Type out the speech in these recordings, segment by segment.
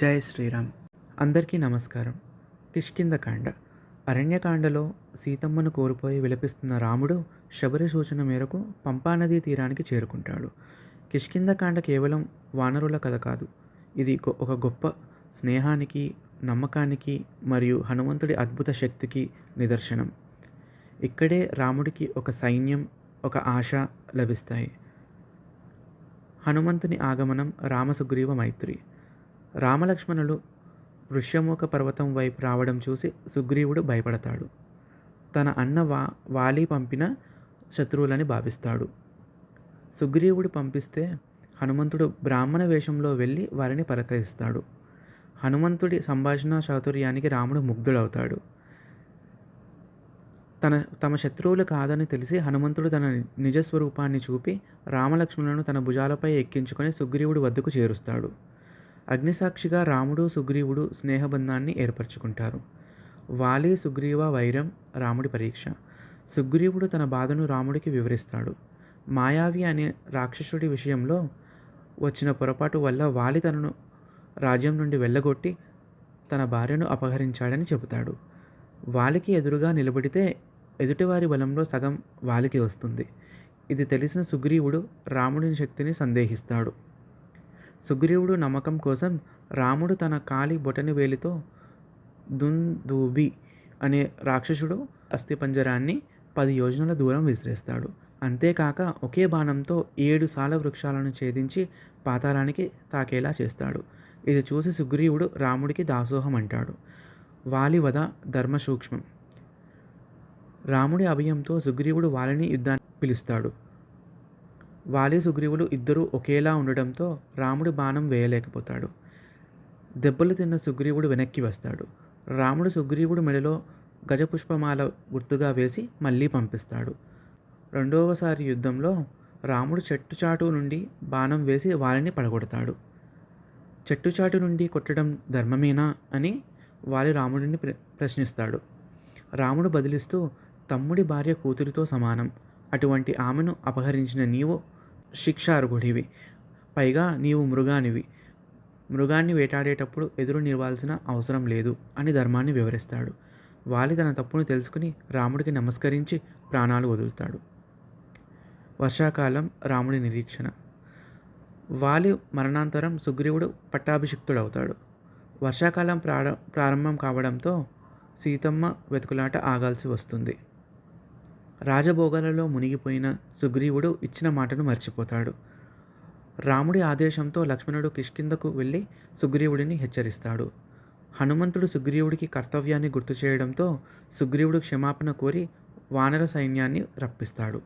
జై శ్రీరామ్. అందరికీ నమస్కారం. కిష్కిందకాండ అరణ్యకాండలో సీతమ్మను కోల్పోయి విలపిస్తున్న రాముడు శబరి సూచన మేరకు పంపానదీ తీరానికి చేరుకుంటాడు. కిష్కిందకాండ కేవలం వానరుల కథ కాదు. ఇది గొ- ఒక గొప్ప స్నేహానికి నమ్మకానికి మరియు హనుమంతుడి అద్భుత శక్తికి నిదర్శనం. ఇక్కడే రాముడికి ఒక సైన్యం ఒక ఆశ లభిస్తాయి. హనుమంతుని ఆగమనం రామసుగ్రీవ మైత్రి. రామలక్ష్మణులు ఋష్యముఖ పర్వతం వైపు రావడం చూసి సుగ్రీవుడు భయపడతాడు. తన అన్న వా వాలి పంపిన శత్రువులని భావిస్తాడు. సుగ్రీవుడు పంపిస్తే హనుమంతుడు బ్రాహ్మణ వేషంలో వెళ్ళి వారిని పలకరిస్తాడు హనుమంతుడి సంభాషణ చాతుర్యానికి రాముడు ముగ్ధుడవుతాడు. తన తమ శత్రువులు కాదని తెలిసి హనుమంతుడు తన నిజస్వరూపాన్ని చూపి రామలక్ష్మణులను తన భుజాలపై ఎక్కించుకొని సుగ్రీవుడి వద్దకు చేరుస్తాడు. అగ్నిసాక్షిగా రాముడు సుగ్రీవుడు స్నేహబంధాన్ని ఏర్పరచుకుంటారు. వాలి సుగ్రీవ వైరం రాముడి పరీక్ష. సుగ్రీవుడు తన బాధను రాముడికి వివరిస్తాడు. మాయావి అనే రాక్షసుడి విషయంలో వచ్చిన పొరపాటు వల్ల వాలి తనను రాజ్యం నుండి వెళ్ళగొట్టి తన భార్యను అపహరించాడని చెబుతాడు. వాలికి ఎదురుగా నిలబడితే ఎదుటివారి బలంలో సగం వాలికి వస్తుంది. ఇది తెలిసిన సుగ్రీవుడు రాముడిని శక్తిని సందేహిస్తాడు. సుగ్రీవుడు నమ్మకం కోసం రాముడు తన కాలి బొటని వేలితో దుందూబి అనే రాక్షసుడు అస్థిపంజరాన్ని పది యోజనల దూరం విసిరేస్తాడు. అంతేకాక ఒకే బాణంతో ఏడు సాల వృక్షాలను ఛేదించి పాతాళానికి తాకేలా చేస్తాడు. ఇది చూసి సుగ్రీవుడు రాముడికి దాసోహం అంటాడు. వాలి వద ధర్మ సూక్ష్మం రాముడి అభయంతో సుగ్రీవుడు వాలిని యుద్ధాన్ని పిలుస్తాడు. వాలి సుగ్రీవులు ఇద్దరూ ఒకేలా ఉండడంతో రాముడు బాణం వేయలేకపోతాడు. దెబ్బలు తిన్న సుగ్రీవుడు వెనక్కి వస్తాడు. రాముడు సుగ్రీవుడు మెడలో గజపుష్పమాల గుర్తుగా వేసి మళ్ళీ పంపిస్తాడు. రెండవసారి యుద్ధంలో రాముడు చెట్టుచాటు నుండి బాణం వేసి వాలిని పడగొడతాడు. చెట్టుచాటు నుండి కొట్టడం ధర్మమేనా అని వాలి రాముడిని ప్ర ప్రశ్నిస్తాడు. రాముడు బదిలిస్తూ తమ్ముడి భార్య కూతురితో సమానం. అటువంటి ఆమెను అపహరించిన నీవు శిక్షార్హుడివి. పైగా నీవు మృగానివి. మృగాన్ని వేటాడేటప్పుడు ఎదురు నివ్వాల్సిన అవసరం లేదు అని ధర్మాన్ని వివరిస్తాడు. వాలి తన తప్పును తెలుసుకుని రాముడికి నమస్కరించి ప్రాణాలు వదులుతాడు. వర్షాకాలం రాముడి నిరీక్షణ. వాలి మరణాంతరం సుగ్రీవుడు పట్టాభిషిక్తుడవుతాడు. వర్షాకాలం ప్రారం ప్రారంభం కావడంతో సీతమ్మ వెతుకులాట ఆగాల్సి వస్తుంది. రాజభోగాలలో మునిగిపోయిన సుగ్రీవుడు ఇచ్చిన మాటను మర్చిపోతాడు. రాముడి ఆదేశంతో లక్ష్మణుడు కిష్కిందకు వెళ్ళి సుగ్రీవుడిని హెచ్చరిస్తాడు. హనుమంతుడు సుగ్రీవుడికి కర్తవ్యాన్ని గుర్తు చేయడంతో సుగ్రీవుడు క్షమాపణ కోరి వానర సైన్యాన్ని రప్పిస్తాడు.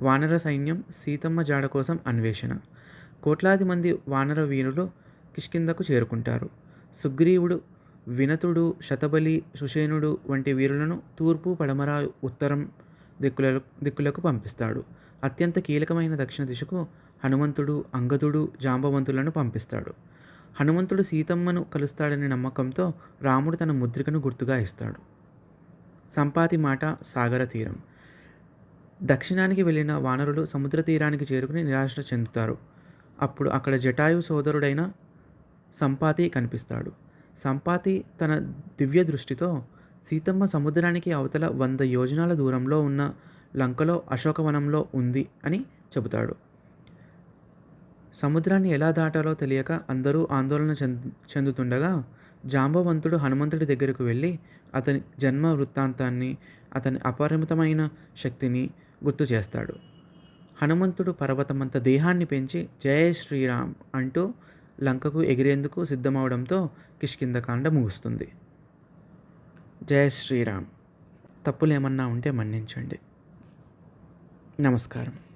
వానర సైన్యం సీతమ్మ జాడ కోసం అన్వేషణ. కోట్లాది మంది వానర వీరులు కిష్కిందకు చేరుకుంటారు. సుగ్రీవుడు వినతుడు శతబలి సుషేనుడు వంటి వీరులను తూర్పు పడమర ఉత్తరం దిక్కులకు దిక్కులకు పంపిస్తాడు. అత్యంత కీలకమైన దక్షిణ దిశకు హనుమంతుడు అంగదుడు జాంబవంతులను పంపిస్తాడు. హనుమంతుడు సీతమ్మను కలుస్తాడనే నమ్మకంతో రాముడు తన ముద్రికను గుర్తుగా ఇస్తాడు. సంపాతి మాట సాగర తీరం. దక్షిణానికి వెళ్ళిన వానరులు సముద్ర తీరానికి చేరుకుని నిరాశ చెందుతారు. అప్పుడు అక్కడ జటాయు సోదరుడైన సంపాతి కనిపిస్తాడు. సంపాతి తన దివ్య దృష్టితో సీతమ్మ సముద్రానికి అవతల వంద యోజనాల దూరంలో ఉన్న లంకలో అశోకవనంలో ఉంది అని చెబుతాడు. సముద్రాన్ని ఎలా దాటాలో తెలియక అందరూ ఆందోళన చెందు చెందుతుండగా జాంబవంతుడు హనుమంతుడి దగ్గరకు వెళ్ళి అతని జన్మ వృత్తాంతాన్ని అతని అపరిమితమైన శక్తిని గుర్తు చేస్తాడు. హనుమంతుడు పర్వతమంత దేహాన్ని పెంచి జయ శ్రీరామ్ అంటూ లంకకు ఎగిరేందుకు సిద్ధమవడంతో కిష్కిందకాండ ముగుస్తుంది. జయ శ్రీరామ్. తప్పులు ఏమన్నా ఉంటే మన్నించండి. నమస్కారం.